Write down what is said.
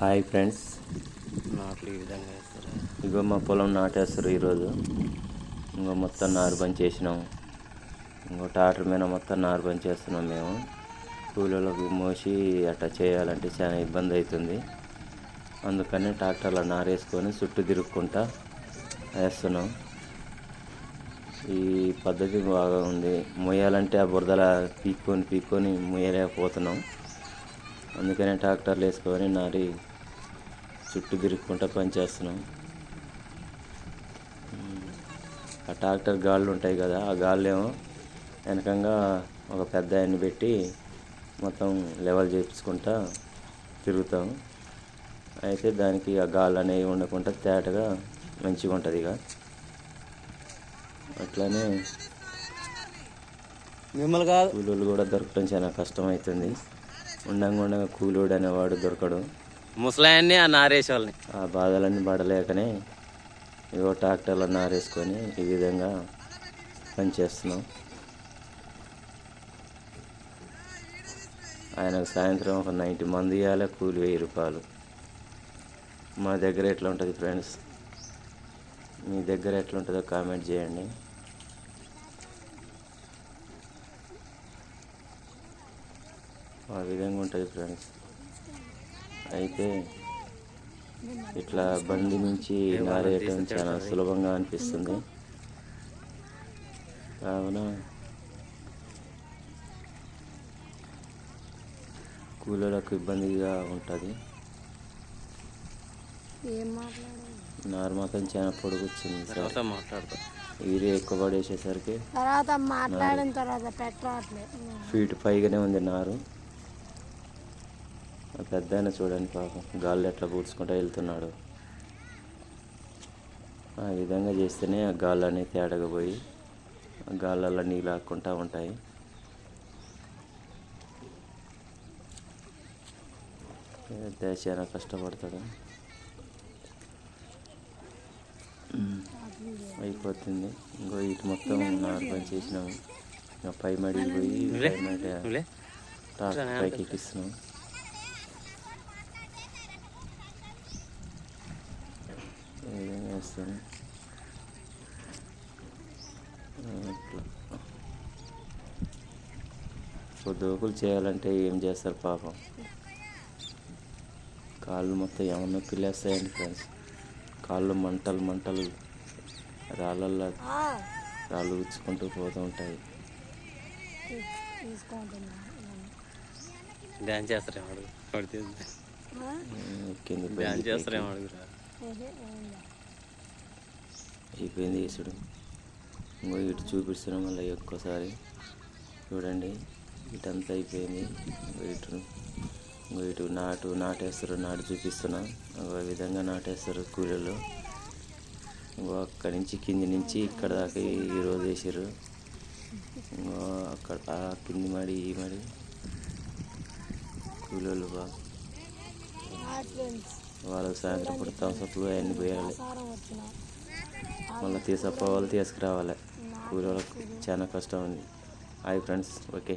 Hi friends. నాట్లు ఈ విధంగా వేస్తారా? ఇగో మా పొలం నాటేస్తారు ఈరోజు. ఇంకో మొత్తం నారు పని చేసినాం. ఇంకో ట్రాక్టర్ మీద మొత్తం నారు పని చేస్తున్నాం మేము. కూలీలకు మోసి అట్లా చేయాలంటే చాలా ఇబ్బంది అవుతుంది. అందుకని ట్రాక్టర్లో నారు వేసుకొని చుట్టూ తిరుక్కుంటా వేస్తున్నాం. ఈ పద్ధతి బాగా ఉంది. మొయ్యాలంటే ఆ బురదల పీక్కొని పీక్కొని మొయ్యలేకపోతున్నాం. అందుకనే ట్రాక్టర్లు వేసుకొని నారి చుట్టూ తిరుక్కుంటా పని చేస్తున్నాం. ఉమ్, ఆ ట్రాక్టర్ గాళ్ళు ఉంటాయి కదా ఆ గాళ్ళు ఏమో వెనకంగా ఒక పెద్ద ఆయన్ని పెట్టి మొత్తం లెవెల్ చేయించుకుంటా తిరుగుతాం. అయితే దానికి ఆ గాళ్ళు అనేవి ఉండకుండా తేటగా మంచిగా ఉంటుంది ఇక. అట్లానే మిమ్మల్ని కాదు. కూలీలు కూడా దొరకడం చాలా కష్టం అవుతుంది. ఉండంగా ఉండగా కూలోడు అనేవాడు దొరకడు. ముసలాయన్ని ఆ నారేసేవాళ్ళని. ఆ బాధలన్నీ పడలేకనే ఇగో ట్రాక్టర్లో నారేసుకొని ఈ విధంగా పనిచేస్తున్నాం ఆయనకు సాయంత్రం ఒక నైంటీ మంది ఇవ్వాలి కూలి వెయ్యి రూపాయలు. మా దగ్గర ఎట్లా ఉంటుంది ఫ్రెండ్స్? మీ దగ్గర ఎట్లా ఉంటుందో కామెంట్ చేయండి. ఆ విధంగా ఉంటుంది ఫ్రెండ్స్. అయితే ఇట్లా బండి నుంచి నారేయటం చాలా సులభంగా అనిపిస్తుంది. కావున కూలీలకు ఇబ్బందిగా ఉంటుంది. ఏం మాట్లాడాలి? నారు మాత్రం చాలా పొడుగు వచ్చింది సార్. తర్వాత మాట్లాడతా. యూరియా ఎక్కువ పడేసేసరికి తర్వాత మాట్లాడిన తర్వాత పెట్టరాట్లే. ఫీట్ పైగానే ఉంది నారు. పెద్ద ఆయన చూడండి పాపం. గాల్లో ఎట్లా పూడ్చుకుంటూ వెళ్తున్నాడు. ఆ విధంగా చేస్తేనే ఆ గాళ్ళు అనేవి తేడగా పోయి ఆ గాళ్ళల్లో నీళ్ళు ఆక్కుంటూ ఉంటాయి. చాలా కష్టపడతాడు. అయిపోతుంది. ఇంకో ఇటు మొత్తం నారు పని చేసినాము ఇంకా పై పోయి మడి ట్రాక్టర్ పైకి ఎక్కిస్తున్నాం. అట్లా దోకులు చేయాలంటే ఏం చేస్తారు పాపం? కాళ్ళు మొత్తం ఏమన్నా పిల్లేస్తాయండి ఫ్రెండ్స్. కాళ్ళు మంటలు మంటలు రాళ్ళల్లో రాళ్ళు ఉచ్చుకుంటూ పోతూ ఉంటాయి. తీసుకుంటున్నా డ్యాన్స్ చేస్తారేమో అడుగు. పడితే ఉమ్, ఎక్కింది డ్యాన్స్ చేస్తారేమో అడుగురా. అయిపోయింది వేసుడు ఇంకో ఇటు చూపిస్తున్నాం మళ్ళీ ఒక్కసారి. చూడండి ఇటంతా అయిపోయింది. ఇటు ఇంకో ఇటు నాటు నాటేస్తారు నాటు చూపిస్తున్నా. ఇంకో విధంగా నాటేస్తారు కూలీలు. ఇంకో అక్కడి నుంచి కింది నుంచి ఇక్కడ దాకా ఈ రోజు వేసారు ఇంకో అక్కడ ఆ కింది మడి ఈ మడి. కూలీలు బా. ఫ్రెండ్స్ వాళ్ళకి సాయంత్రం పూట థమ్స్అప్లు అవన్నీ పోయాలి. మళ్ళీ తీసుకపోవాలి తీసుకురావాలి. కూలీలకు చాలా కష్టం ఉంది. Hi friends okay.